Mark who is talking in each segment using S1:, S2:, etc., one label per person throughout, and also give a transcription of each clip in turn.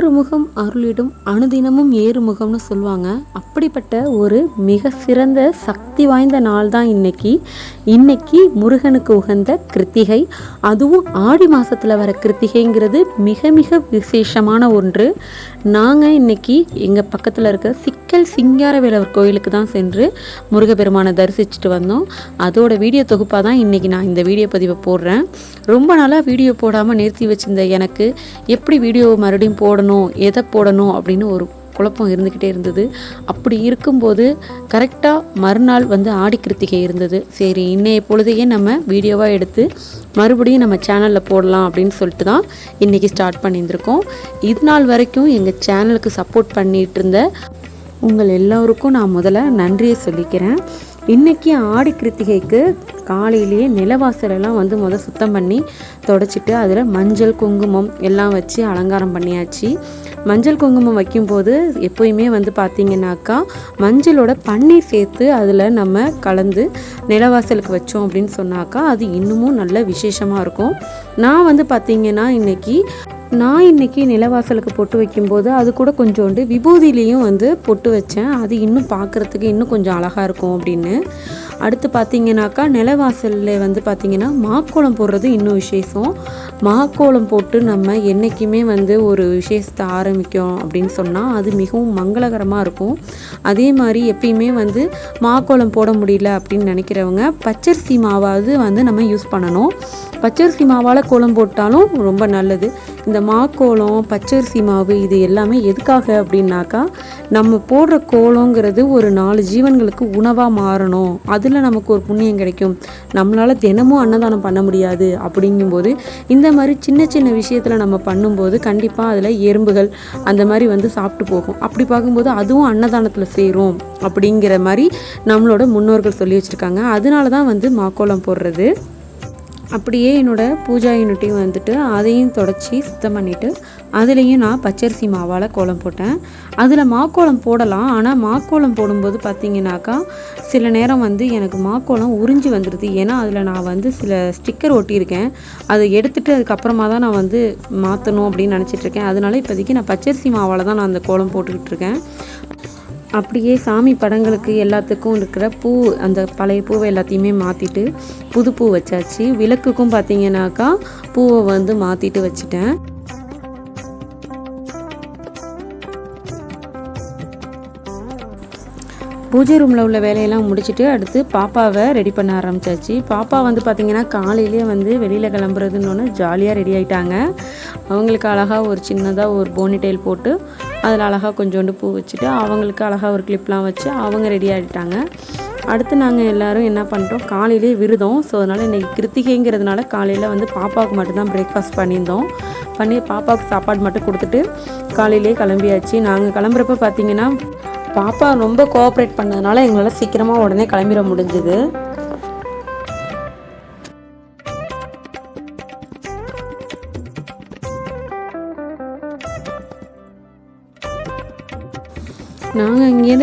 S1: ஆறுமுகம் அருளிடும் அனுதினமும் ஏறுமுகம்னு சொல்லுவாங்க. அப்படிப்பட்ட ஒரு மிக சிறந்த சக்தி வாய்ந்த நாள் தான் இன்னைக்கு. இன்னைக்கு முருகனுக்கு உகந்த கிருத்திகை. அதுவும் ஆடி மாதத்தில் வர கிருத்திகைங்கிறது மிக மிக விசேஷமான ஒன்று. நாங்கள் இன்னைக்கு எங்கள் பக்கத்தில் இருக்க சிக்கல் சிங்காரவேலவர் கோயிலுக்கு தான் சென்று முருகப்பெருமானை தரிசிச்சுட்டு வந்தோம். அதோட வீடியோ தொகுப்பாக தான் இன்றைக்கி நான் இந்த வீடியோ பதிவை போடுறேன். ரொம்ப நாளாக வீடியோ போடாமல் நிறுத்தி வச்சிருந்த எனக்கு எப்படி வீடியோ மறுபடியும் போடணும் எதை போடணும் அப்படின்னு ஒரு குழப்பம் இருந்துக்கிட்டே இருந்தது. அப்படி இருக்கும்போது கரெக்டாக மறுநாள் வந்து ஆடி கிருத்திகை இருந்தது. சரி இன்னைய பொழுதையே நம்ம வீடியோவாக எடுத்து மறுபடியும் நம்ம சேனலில் போடலாம் அப்படின்னு சொல்லிட்டு தான் இன்றைக்கி ஸ்டார்ட் பண்ணியிருந்திருக்கோம். இது நாள் வரைக்கும் எங்கள் சேனலுக்கு சப்போர்ட் பண்ணிகிட்டு இருந்த உங்கள் எல்லோருக்கும் நான் முதல்ல நன்றியை சொல்லிக்கிறேன். இன்றைக்கி ஆடி கிருத்திகைக்கு காலையிலேயே நிலவாசலெல்லாம் வந்து முத சுத்தம் பண்ணி தொடச்சிட்டு அதில் மஞ்சள் குங்குமம் எல்லாம் வச்சு அலங்காரம் பண்ணியாச்சு. மஞ்சள் குங்குமம் வைக்கும்போது எப்போயுமே வந்து பார்த்திங்கனாக்கா மஞ்சளோட பன்னீர் சேர்த்து அதில் நம்ம கலந்து நிலவாசலுக்கு வச்சோம் அப்படின்னு சொன்னாக்கா அது இன்னமும் நல்ல விசேஷமாக இருக்கும். நான் வந்து பார்த்திங்கன்னா இன்றைக்கி நான் இன்றைக்கி நிலவாசலுக்கு பொட்டு வைக்கும்போது அது கூட கொஞ்சோண்டு விபூதிலையும் வந்து பொட்டு வச்சேன். அது இன்னும் பார்க்குறதுக்கு இன்னும் கொஞ்சம் அழகாக இருக்கும் அப்படின்னு. அடுத்து பார்த்திங்கனாக்கா நிலவாசலில் வந்து பார்த்திங்கன்னா மாக்கோலம் போடுறது இன்னும் விசேஷம். மாக்கோலம் போட்டு நம்ம என்றைக்குமே வந்து ஒரு விசேஷத்தை ஆரம்பிக்கும் அப்படின்னு சொன்னால் அது மிகவும் மங்களகரமாக இருக்கும். அதே மாதிரி எப்பயுமே வந்து மாக்கோளம் போட முடியல அப்படின்னு நினைக்கிறவங்க பச்சரிசி மாவாவது வந்து நம்ம யூஸ் பண்ணணும். பச்சரிசி மாவால் கோலம் போட்டாலும் ரொம்ப நல்லது. இந்த மாக்கோலம் பச்சரிசி மாவு இது எல்லாமே எதுக்காக அப்படின்னாக்கா நம்ம போடுற கோலங்கிறது ஒரு நாலு ஜீவன்களுக்கு உணவாக மாறணும். அதில் நமக்கு ஒரு புண்ணியம் கிடைக்கும். நம்மளால் தினமும் அன்னதானம் பண்ண முடியாது அப்படிங்கும்போது இந்த மாதிரி சின்ன சின்ன விஷயத்தில் நம்ம பண்ணும்போது கண்டிப்பாக அதில் எறும்புகள் அந்த மாதிரி வந்து சாப்பிட்டு போகும். அப்படி பார்க்கும்போது அதுவும் அன்னதானத்தில் சேரும் அப்படிங்கிற மாதிரி நம்மளோட முன்னோர்கள் சொல்லி வச்சுருக்காங்க. அதனால தான் வந்து மாக்கோலம் போடுறது. அப்படியே என்னோடய பூஜா யூனிட்டையும் வந்துட்டு அதையும் தொடச்சி சுத்தம் பண்ணிவிட்டு அதுலேயும் நான் பச்சரிசி மாவால் கோலம் போட்டேன். அதில் மாக்கோலம் போடலாம் ஆனால் மாக்கோலம் போடும்போது பார்த்திங்கனாக்கா சில நேரம் வந்து எனக்கு மாக்கோலம் உறிஞ்சி வந்துடுது ஏன்னா அதில் நான் வந்து சில ஸ்டிக்கர் ஒட்டியிருக்கேன். அதை எடுத்துகிட்டு அதுக்கப்புறமா தான் நான் வந்து மாற்றணும் அப்படின்னு நினச்சிட்ருக்கேன் அதனால இப்போதைக்கு நான் பச்சரிசி மாவால் தான் நான் அந்த கோலம் போட்டுக்கிட்டு இருக்கேன். அப்படியே சாமி படங்களுக்கு எல்லாத்துக்கும் இருக்கிற பூ அந்த பழைய பூவை எல்லாத்தையுமே மாற்றிட்டு புது பூ வச்சாச்சு. விளக்குக்கும் பார்த்தீங்கன்னாக்கா பூவை வந்து மாற்றிட்டு வச்சுட்டேன். பூஜை ரூமில் உள்ள வேலையெல்லாம் முடிச்சுட்டு அடுத்து பாப்பாவை ரெடி பண்ண ஆரம்பிச்சாச்சு. பாப்பா வந்து பார்த்திங்கன்னா காலையிலேயே வந்து வெளியில் கிளம்புறதுன்னு ஒன்று ஜாலியாக ரெடி ஆகிட்டாங்க அவங்களுக்கு அழகாக ஒரு சின்னதாக ஒரு போனி டெயில் போட்டு அதில் அழகாக கொஞ்சோண்டு பூ வச்சுட்டு அவங்களுக்கு அழகாக ஒரு கிளிப்லாம் வச்சு அவங்க ரெடி ஆகிட்டாங்க அடுத்து நாங்கள் எல்லோரும் என்ன பண்ணுறோம் காலையிலே விருதம். ஸோ அதனால் இன்றைக்கி கிருத்திகைங்கிறதுனால காலையில் வந்து பாப்பாவுக்கு மட்டும்தான் பிரேக்ஃபாஸ்ட் பண்ணியிருந்தோம். பண்ணி பாப்பாவுக்கு சாப்பாடு மட்டும் கொடுத்துட்டு காலையிலே கிளம்பியாச்சு. நாங்கள் கிளம்புறப்ப பார்த்தீங்கன்னா பாப்பா ரொம்ப கோஆப்ரேட் பண்ணதுனால எங்களால் சீக்கிரமாக உடனே கிளம்பிட முடிஞ்சுது.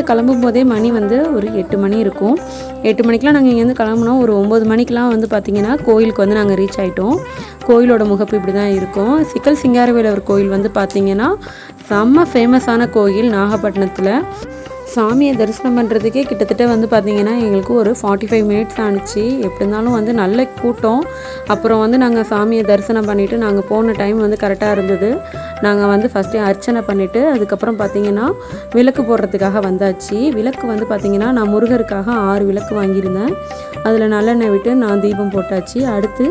S1: கிளம்பும் போதே மணி வந்து ஒரு எட்டு மணி இருக்கும். எட்டு மணிக்கெலாம் நாங்கள் இங்கேருந்து கிளம்புனோம். ஒரு ஒம்பது மணிக்கெலாம் வந்து பார்த்திங்கன்னா கோயிலுக்கு வந்து நாங்கள் ரீச் ஆகிட்டோம் கோயிலோட முகப்பு இப்படி தான் இருக்கும். சிக்கல் சிங்காரவேலவர் கோயில் வந்து பார்த்திங்கன்னா செம்ம ஃபேமஸான கோயில் நாகப்பட்டினத்தில். சாமியை தரிசனம் பண்ணுறதுக்கே கிட்டத்தட்ட வந்து பார்த்திங்கன்னா எங்களுக்கு ஒரு ஃபார்ட்டி ஃபைவ் மினிட்ஸ் ஆணுச்சு எப்படி இருந்தாலும் வந்து நல்ல கூட்டம். அப்புறம் வந்து நாங்கள் சாமியை தரிசனம் பண்ணிவிட்டு நாங்கள் போன டைம் வந்து கரெக்டாக இருந்தது. நாங்கள் வந்து ஃபஸ்ட்டே அர்ச்சனை பண்ணிவிட்டு அதுக்கப்புறம் பார்த்திங்கன்னா விளக்கு போடுறதுக்காக வந்தாச்சு. விளக்கு வந்து பார்த்திங்கன்னா நான் முருகருக்காக ஆறு விளக்கு வாங்கியிருந்தேன். அதில் நல்லெண்ணெய் விட்டு நான் தீபம் போட்டாச்சு. அடுத்து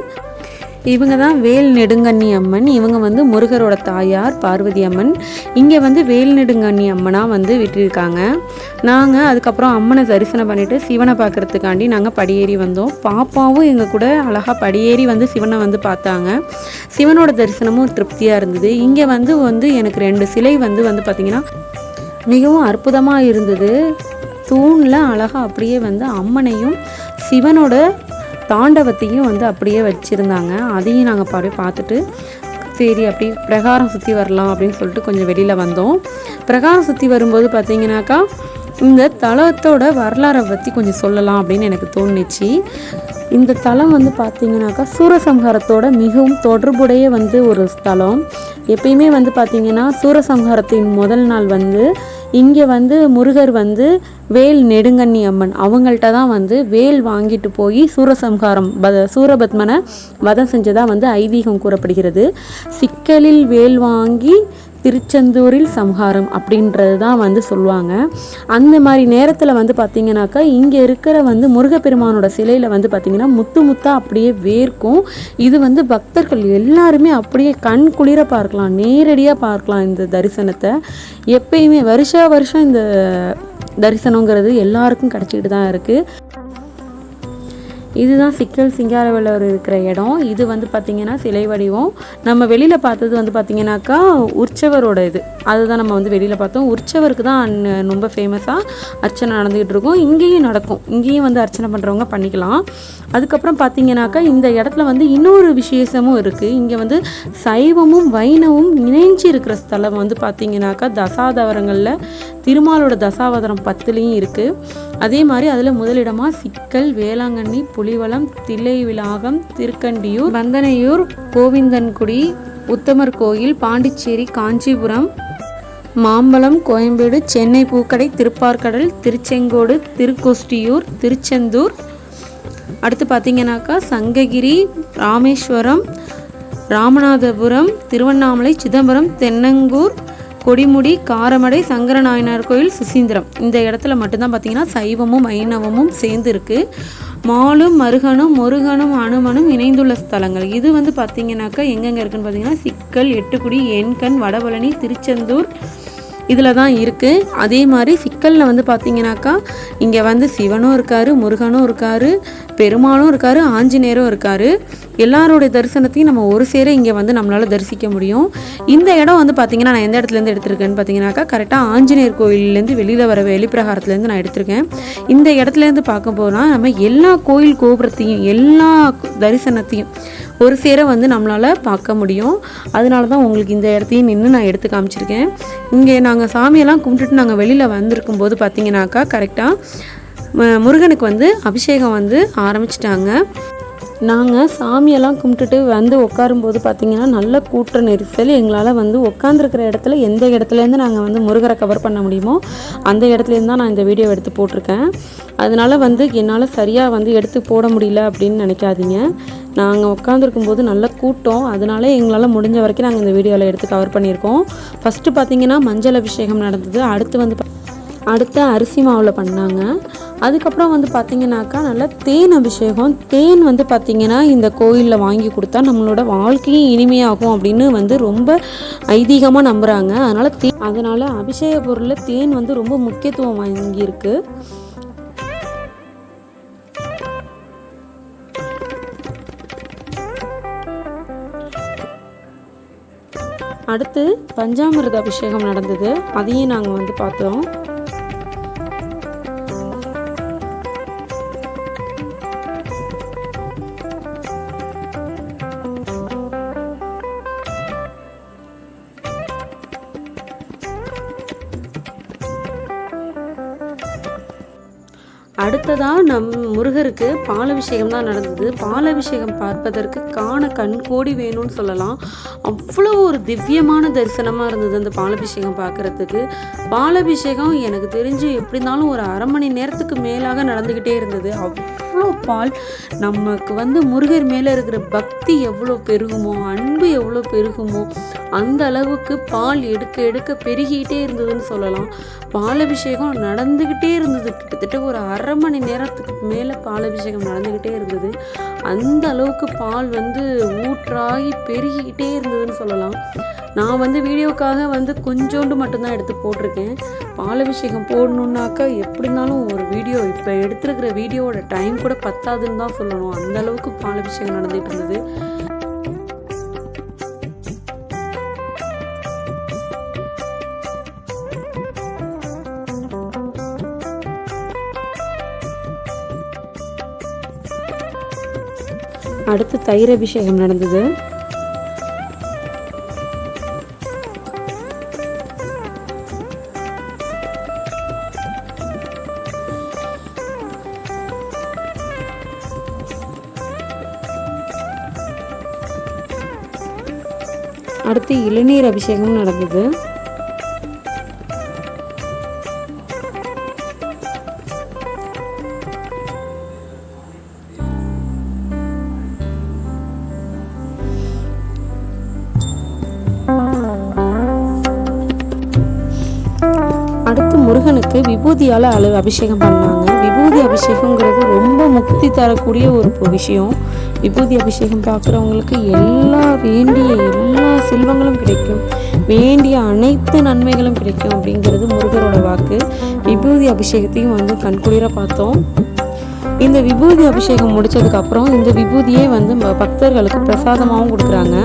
S1: இவங்க தான் வேல் நெடுங்கண்ணி அம்மன். இவங்க வந்து முருகரோட தாயார் பார்வதி அம்மன். இங்கே வந்து வேல் நெடுங்கண்ணி அம்மனாக வந்து விட்டுருக்காங்க. நாங்கள் அதுக்கப்புறம் அம்மனை தரிசனம் பண்ணிவிட்டு சிவனை பார்க்குறதுக்காண்டி நாங்கள் படியேறி வந்தோம். பாப்பாவும் எங்கள் கூட அழகாக படியேறி வந்து சிவனை வந்து பார்த்தாங்க. சிவனோட தரிசனமும் திருப்தியாக இருந்தது. இங்கே வந்து வந்து எனக்கு ரெண்டு சிலை வந்து வந்து பார்த்திங்கன்னா மிகவும் அற்புதமாக இருந்தது. தூணில் அழகாக அப்படியே வந்து அம்மனையும் சிவனோட தாண்டவத்தையும் வந்து அப்படியே வச்சுருந்தாங்க. அதையும் நாங்கள் அப்படியே பார்த்துட்டு சரி அப்படி பிரகாரம் சுற்றி வரலாம் அப்படின்னு சொல்லிட்டு கொஞ்சம் வெளியில் வந்தோம். பிரகாரம் சுற்றி வரும்போது பார்த்தீங்கன்னாக்கா இந்த தலத்தோட வரலாறை பற்றி கொஞ்சம் சொல்லலாம் அப்படின்னு எனக்கு தோணுச்சு. இந்த தலம் வந்து பார்த்தீங்கன்னாக்கா சூரசம்ஹாரத்தோட மிகவும் தொடர்புடைய வந்து ஒரு ஸ்தலம் எப்பயுமே வந்து பார்த்திங்கன்னா சூரசம்ஹாரத்தின் முதல் நாள் வந்து இங்கே வந்து முருகர் வந்து வேல் நெடுங்கண்ணி அம்மன். அவங்கள்ட்ட தான் வந்து வேல் வாங்கிட்டு போய் சூரசம்ஹாரம் பத சூரபத்மனை வதம் செஞ்சதாக வந்து ஐதீகம் கூறப்படுகிறது. சிக்கலில் வேல் வாங்கி திருச்செந்தூரில் சம்ஹாரம் அப்படின்றது தான் வந்து சொல்லுவாங்க. அந்த மாதிரி நேரத்தில் வந்து பார்த்திங்கனாக்கா இங்கே இருக்கிற வந்து முருகப்பெருமானோட சிலையில் வந்து பார்த்திங்கன்னா முத்து முத்தாக அப்படியே வேர்க்கும். இது வந்து பக்தர்கள் எல்லாருமே அப்படியே கண் குளிர பார்க்கலாம் நேரடியாக பார்க்கலாம் இந்த தரிசனத்தை. எப்பயுமே வருஷா வருஷம் இந்த தரிசனங்கிறது எல்லாருக்கும் கிடச்சிக்கிட்டு தான் இருக்குது இதுதான் சிக்கல் சிங்காரவேலர் இருக்கிற இடம். இது வந்து பார்த்திங்கன்னா சிலை வடிவம். நம்ம வெளியில் பார்த்தது வந்து பார்த்திங்கனாக்கா உற்சவரோட இது. அதுதான் நம்ம வந்து வெளியில் பார்த்தோம். உற்சவருக்கு தான் ரொம்ப ஃபேமஸாக அர்ச்சனை நடந்துக்கிட்டு இருக்கும். இங்கேயும் நடக்கும். இங்கேயும் வந்து அர்ச்சனை பண்ணுறவங்க பண்ணிக்கலாம். அதுக்கப்புறம் பார்த்திங்கனாக்கா இந்த இடத்துல வந்து இன்னொரு விசேஷமும் இருக்குது இங்கே வந்து சைவமும் வைணவும் இணைஞ்சு இருக்கிற ஸ்தலம் வந்து பார்த்திங்கனாக்கா தசாதவரங்களில் திருமாலோட தசாவதாரம் பத்துலேயும் இருக்குது அதே மாதிரி அதில் முதலிடமாக சிக்கல் வேளாங்கண்ணி புலிவலம் தில்லை விளாகம் திருக்கண்டியூர் வந்தனையூர் கோவிந்தன்குடி உத்தமர் கோயில் பாண்டிச்சேரி காஞ்சிபுரம் மாம்பலம் கோயம்பேடு சென்னை பூக்கடை திருப்பார்கடல் திருச்செங்கோடு திருக்கோஷ்டியூர் திருச்செந்தூர். அடுத்து பார்த்தீங்கன்னாக்கா சங்ககிரி ராமேஸ்வரம் ராமநாதபுரம் திருவண்ணாமலை சிதம்பரம் தென்னங்கூர் கொடிமுடி காரமடை சங்கரநாயனார் கோயில் சுசீந்திரம். இந்த இடத்துல மட்டும்தான் பார்த்தீங்கன்னா சைவமும் வைணவமும் சேர்ந்து இருக்கு. மாலும் மருகனும் முருகனும் அனுமனும் இணைந்துள்ள ஸ்தலங்கள். இது வந்து பார்த்தீங்கன்னாக்கா எங்கெங்கே இருக்குன்னு பார்த்தீங்கன்னா சிக்கல் எட்டுக்குடி எண்கண் வடபழனி திருச்செந்தூர் இதில் தான் இருக்குது அதே மாதிரி சிக்கலில் வந்து பார்த்தீங்கன்னாக்கா இங்கே வந்து சிவனும் இருக்கார் முருகனும் இருக்கார் பெருமாளும் இருக்கார் ஆஞ்சநேயரும் இருக்கார். எல்லாரோடைய தரிசனத்தையும் நம்ம ஒரு சேர இங்கே வந்து நம்மளால் தரிசிக்க முடியும். இந்த இடம் வந்து பார்த்தீங்கன்னா நான் எந்த இடத்துலேருந்து எடுத்திருக்கேன்னு பார்த்தீங்கன்னாக்கா கரெக்டாக ஆஞ்சநேயர் கோயிலேருந்து வெளியில் வர வெளிப்பிரகாரத்துலேருந்து நான் எடுத்திருக்கேன். இந்த இடத்துலேருந்து பார்க்க போனால் நம்ம எல்லா கோயில் கோபுரத்தையும் எல்லா தரிசனத்தையும் ஒரு சேர வந்து நம்மளால் பார்க்க முடியும். அதனால தான் உங்களுக்கு இந்த இடத்தையும் நின்று நான் எடுத்து காமிச்சிருக்கேன். இங்கே நாங்கள் சாமியெல்லாம் கும்பிட்டுட்டு நாங்கள் வெளியில் வந்திருக்கும் போது பார்த்தீங்கன்னாக்கா கரெக்டாக முருகனுக்கு வந்து அபிஷேகம் வந்து ஆரம்பிச்சிட்டாங்க. நாங்கள் சாமியெல்லாம் கும்பிட்டுட்டு வந்து உட்காரும்போது பார்த்திங்கன்னா நல்ல கூட்ட நெரிசல். எங்களால் வந்து உட்காந்துருக்கிற இடத்துல எந்த இடத்துலேருந்து நாங்கள் வந்து முருகரை கவர் பண்ண முடியுமோ அந்த இடத்துலேருந்து தான் நான் இந்த வீடியோ எடுத்து போட்டிருக்கேன். அதனால் வந்து என்னால் சரியாக வந்து எடுத்து போட முடியல அப்படின்னு நினைக்காதீங்க. நாங்கள் உட்காந்துருக்கும் போது நல்ல கூட்டம். அதனால எங்களால் முடிஞ்ச வரைக்கும் நாங்கள் இந்த வீடியோவில் எடுத்து கவர் பண்ணியிருக்கோம். ஃபஸ்ட்டு பார்த்தீங்கன்னா மஞ்சள் அபிஷேகம் நடந்தது. அடுத்து வந்து அடுத்து அரிசி மாவில் பண்ணாங்க. அதுக்கப்புறம் வந்து பார்த்திங்கனாக்கா நல்லா தேன் அபிஷேகம். தேன் வந்து பார்த்திங்கன்னா இந்த கோயிலில் வாங்கி கொடுத்தா நம்மளோட வாழ்க்கையும் இனிமையாகும் அப்படின்னு வந்து ரொம்ப ஐதீகமாக நம்புகிறாங்க அதனால் தே அதனால் அபிஷேக பொருளில் தேன் வந்து ரொம்ப முக்கியத்துவம் வாங்கியிருக்கு. அடுத்து பஞ்சாமிர்த அபிஷேகம் நடந்தது. அதையும் நாங்கள் வந்து பார்த்தோம் அடுத்ததாக நம் முருகருக்கு பாலபிஷேகம் தான் நடந்தது. பாலபிஷேகம் பார்ப்பதற்கு காண கண் கோடி வேணும்னு சொல்லலாம். அவ்வளோ ஒரு திவ்யமான தரிசனமாக இருந்தது அந்த பாலபிஷேகம் பார்க்குறதுக்கு. பாலபிஷேகம் எனக்கு தெரிஞ்சு எப்படி இருந்தாலும் ஒரு அரை மணி நேரத்துக்கு மேலாக நடந்துக்கிட்டே இருந்தது. அவ்வளோ பால் நமக்கு வந்து முருகர் மேலே இருக்கிற பக்தி எவ்வளோ பெருகுமோ அன்பு எவ்வளோ பெருகுமோ அந்த அளவுக்கு பால் எடுக்க எடுக்க பெருகிட்டே இருந்ததுன்னு சொல்லலாம். பாலபிஷேகம் நடந்துக்கிட்டே இருந்தது. கிட்டத்தட்ட ஒரு அரை மணி நேரத்துக்கு மேலே பாலபிஷேகம் நடந்துக்கிட்டே இருந்தது. அந்த அளவுக்கு பால் வந்து ஊற்றாகி பெருகிக்கிட்டே இருந்தது. இருந்ததுன்னு சொல்லலாம். நான் வந்து வீடியோக்காக வந்து கொஞ்சோண்டு மட்டும்தான் எடுத்து போட்டிருக்கேன். பாலபிஷேகம் போடணுன்னாக்கா எப்படி இருந்தாலும் ஒரு வீடியோ இப்போ எடுத்திருக்கிற வீடியோவோட டைம் கூட பத்தாதுன்னு தான் சொல்லணும். அந்த அளவுக்கு பாலபிஷேகம் நடந்துகிட்டு இருந்தது. அடுத்து தயிர் அபிஷேகம் நடந்தது. அடுத்து இளநீர் அபிஷேகம் நடந்தது அடுத்து முருகனுக்கு விபூதியால் அழு அபிஷேகம் பண்ணாங்க விபூதி அபிஷேகங்கிறது ரொம்ப முக்தி தரக்கூடிய ஒரு விஷயம். விபூதி அபிஷேகம் பார்க்குறவங்களுக்கு எல்லா வேண்டிய எல்லா செல்வங்களும் கிடைக்கும். வேண்டிய அனைத்து நன்மைகளும் கிடைக்கும் அப்படிங்கிறது முருகரோட வாக்கு. விபூதி அபிஷேகத்தையும் வந்து கண்குளிர பார்த்தோம். இந்த விபூதி அபிஷேகம் முடித்ததுக்கப்புறம் இந்த விபூதியே வந்து பக்தர்களுக்கு பிரசாதமாகவும் கொடுக்குறாங்க.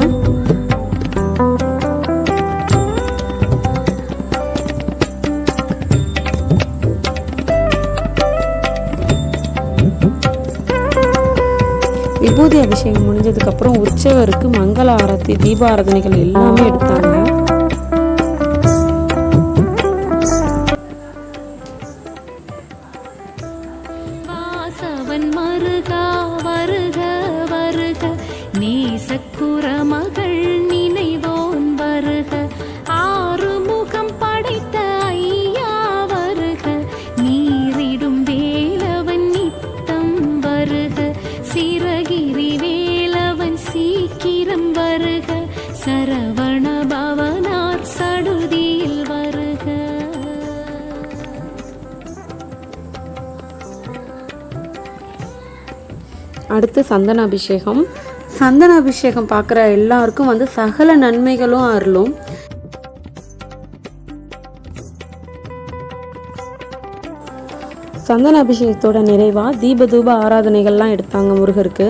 S1: விபூதி அபிஷேகம் முடிஞ்சதுக்கப்புறம் உற்சவருக்கு மங்கள ஆரத்தி தீபாராதனைகள் எல்லாமே எடுத்தாங்க. அடுத்து சந்தன அபிஷேகம் சந்தன அபிஷேகம் பார்க்குற எல்லாருக்கும் வந்து சகல நன்மைகளும் அருளும். சந்தன அபிஷேகத்தோட நிறைவா தீப தூப ஆராதனைகள்லாம் எடுத்தாங்க முருகருக்கு.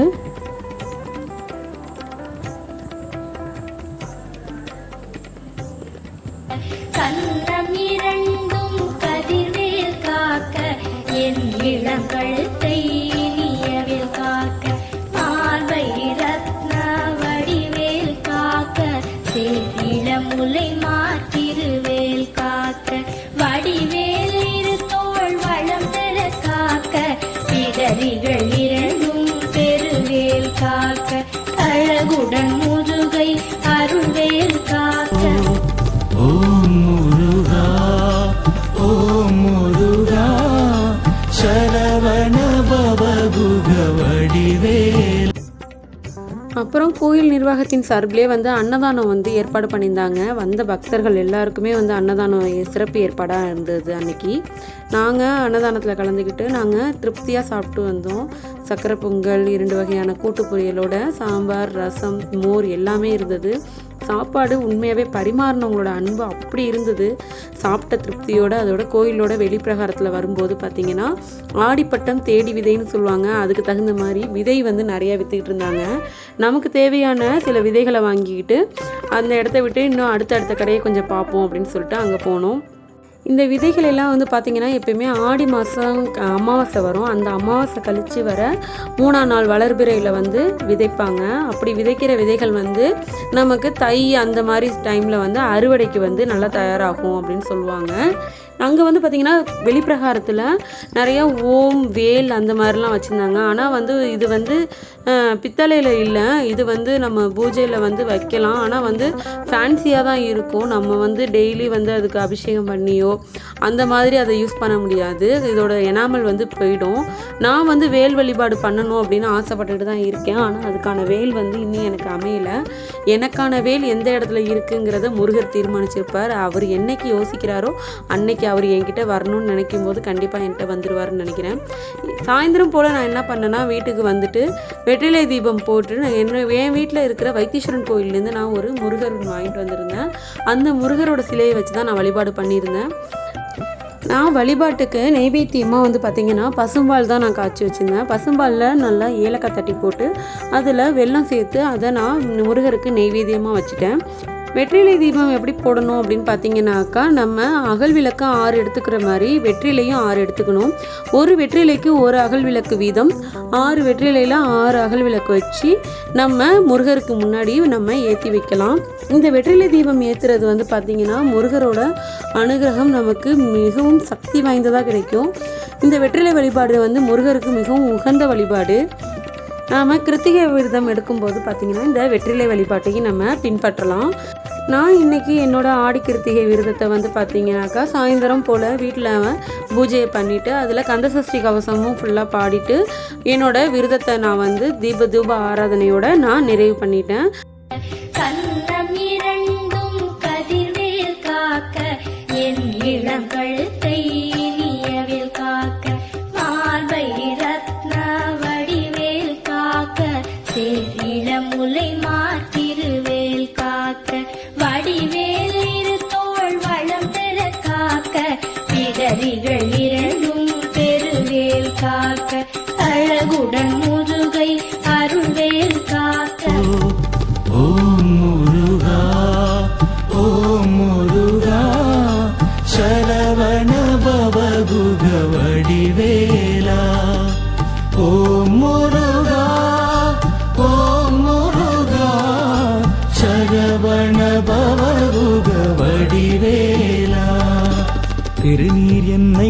S1: அப்புறம் கோயில் நிர்வாகத்தின் சார்பிலே வந்து அன்னதானம் வந்து ஏற்பாடு பண்ணியிருந்தாங்க. வந்த பக்தர்கள் எல்லாருக்குமே வந்து அன்னதானம் ஏ- சிறப்பு ஏற்பாடாக இருந்தது அன்னைக்கு. நாங்கள் அன்னதானத்தில் கலந்துக்கிட்டு நாங்கள் திருப்தியாக சாப்பிட்டு வந்தோம். சக்கரை பொங்கல் இரண்டு வகையான கூட்டு பொரியலோட சாம்பார் ரசம் மோர் எல்லாமே இருந்தது. சாப்பாடு உண்மையாகவே பரிமாறினவங்களோட அன்பு அப்படி இருந்தது. சாப்பிட்ட திருப்தியோடு அதோட கோயிலோட வெளிப்பிரகாரத்தில் வரும்போது பார்த்தீங்கன்னா ஆடிப்பட்டம் தேடி விதைன்னு சொல்லுவாங்க. அதுக்கு தகுந்த மாதிரி விதை வந்து நிறையா விற்றுக்கிட்டு இருந்தாங்க. நமக்கு தேவையான சில விதைகளை வாங்கிக்கிட்டு அந்த இடத்த விட்டு இன்னும் அடுத்த அடுத்த கடையை கொஞ்சம் பார்ப்போம் அப்படின்னு சொல்லிட்டு அங்கே போனோம். இந்த விதைகள் எல்லாம் வந்து பார்த்திங்கன்னா எப்பயுமே ஆடி மாதம் அமாவாசை வரும். அந்த அமாவாசை கழித்து வர மூணாம் நாள் வளர்பிறையில் வந்து விதைப்பாங்க. அப்படி விதைக்கிற விதைகள் வந்து நமக்கு தை அந்த மாதிரி டைமில் வந்து அறுவடைக்கு வந்து நல்லா தயாராகும் அப்படின்னு சொல்லுவாங்க. அங்கே வந்து பார்த்திங்கன்னா வெளிப்பிரகாரத்தில் நிறையா ஓம் வேல் அந்த மாதிரிலாம் வச்சுருந்தாங்க. ஆனால் வந்து இது வந்து பித்தளையில் இல்லை. இது வந்து நம்ம பூஜையில் வந்து வைக்கலாம். ஆனால் வந்து ஃபேன்சியாக தான் இருக்கும். நம்ம வந்து டெய்லி வந்து அதுக்கு அபிஷேகம் பண்ணியோ அந்த மாதிரி அதை யூஸ் பண்ண முடியாது. இதோட எனாமல் வந்து போயிடும். நான் வந்து வேல் வழிபாடு பண்ணணும் அப்படின்னு ஆசைப்பட்டுட்டு தான் இருக்கேன். ஆனால் அதுக்கான வேல் வந்து இன்னும் எனக்கு அமையலை. எனக்கான வேல் எந்த இடத்துல இருக்குங்கிறத முருகர் தீர்மானிச்சிருப்பார். அவர் என்னைக்கு யோசிக்கிறாரோ அன்னைக்கு அவர் என்கிட்ட வரணும்னு நினைக்கும் போது கண்டிப்பாக என்கிட்ட வந்துடுவாருன்னு நினைக்கிறேன். சாயந்தரம் போல் நான் என்ன பண்ணேன்னா வீட்டுக்கு வந்துட்டு வெற்றிலை தீபம் போட்டு நான் என்ன என் வீட்டில் இருக்கிற வைத்தீஸ்வரன் கோயிலேருந்து நான் ஒரு முருகர் வாங்கிட்டு வந்திருந்தேன். அந்த முருகரோட சிலையை வச்சு தான் நான் வழிபாடு பண்ணியிருந்தேன். நான் வழிபாட்டுக்கு நெய்வேத்தியமாக வந்து பார்த்திங்கன்னா பசும்பால் தான் நான் காய்ச்சி வச்சுருந்தேன். பசும்பாலில் நல்லா ஏலக்காய் தட்டி போட்டு அதில் வெல்லம் சேர்த்து அதை நான் முருகருக்கு நெய்வேத்தியமாக வச்சுட்டேன். வெற்றிலை தீபம் எப்படி போடணும் அப்படின்னு பார்த்தீங்கன்னாக்கா நம்ம அகல் விளக்கு ஆறு எடுத்துக்கிற மாதிரி வெற்றிலையும் ஆறு எடுத்துக்கணும். ஒரு வெற்றிலைக்கு ஒரு அகல் விளக்கு வீதம் ஆறு வெற்றிலையில் ஆறு அகல் விளக்கு வச்சு நம்ம முருகருக்கு முன்னாடி நம்ம ஏற்றி வைக்கலாம். இந்த வெற்றிலை தீபம் ஏற்றுறது வந்து பார்த்திங்கன்னா முருகரோட அனுகிரகம் நமக்கு மிகவும் சக்தி வாய்ந்ததாக கிடைக்கும். இந்த வெற்றிலை வழிபாடு வந்து முருகருக்கு மிகவும் உகந்த வழிபாடு. நாம் கிருத்திகை விரதம் எடுக்கும்போது பார்த்திங்கன்னா இந்த வெற்றிலை வழிபாட்டையும் நம்ம பின்பற்றலாம்.
S2: நான் இன்னைக்கு என்னோடய ஆடி கிருத்திகை விரதத்தை வந்து பார்த்தீங்கன்னாக்கா சாயந்தரம் போல் வீட்டில் பூஜையை பண்ணிவிட்டு அதில் கந்தசஷ்டி கவசமும் ஃபுல்லாக பாடிட்டு என்னோட விரதத்தை நான் வந்து தீப தூப ஆராதனையோடு நான் நிறைவு பண்ணிட்டேன்.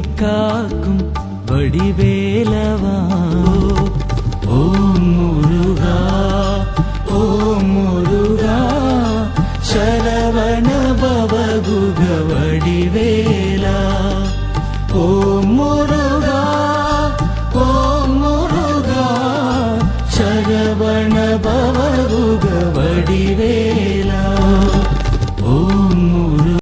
S3: காக்கும் வடிவேலவா?